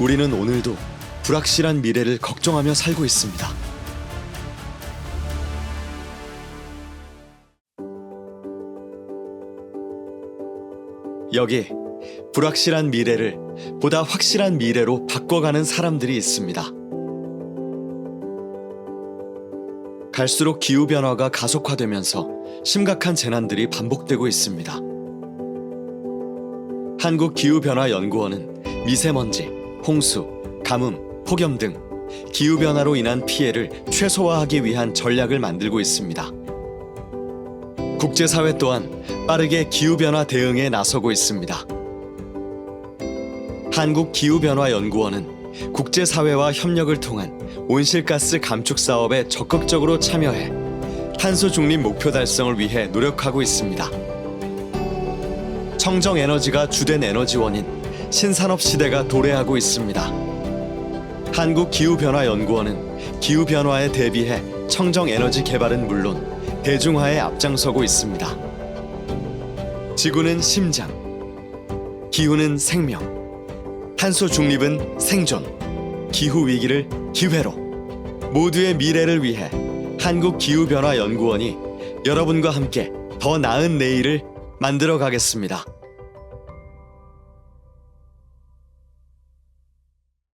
우리는 오늘도 불확실한 미래를 걱정하며 살고 있습니다. 여기 불확실한 미래를 보다 확실한 미래로 바꿔가는 사람들이 있습니다. 갈수록 기후변화가 가속화되면서 심각한 재난들이 반복되고 있습니다. 한국기후변화연구원은 미세먼지, 홍수, 가뭄, 폭염 등 기후변화로 인한 피해를 최소화하기 위한 전략을 만들고 있습니다. 국제사회 또한 빠르게 기후변화 대응에 나서고 있습니다. 한국기후변화연구원은 국제사회와 협력을 통한 온실가스 감축 사업에 적극적으로 참여해 탄소 중립 목표 달성을 위해 노력하고 있습니다. 청정 에너지가 주된 에너지원인 신산업 시대가 도래하고 있습니다. 한국기후변화연구원은 기후변화에 대비해 청정 에너지 개발은 물론 대중화에 앞장서고 있습니다. 지구는 심장, 기후는 생명, 탄소 중립은 생존, 기후 위기를 기회로 모두의 미래를 위해 한국기후변화연구원이 여러분과 함께 더 나은 내일을 만들어 가겠습니다.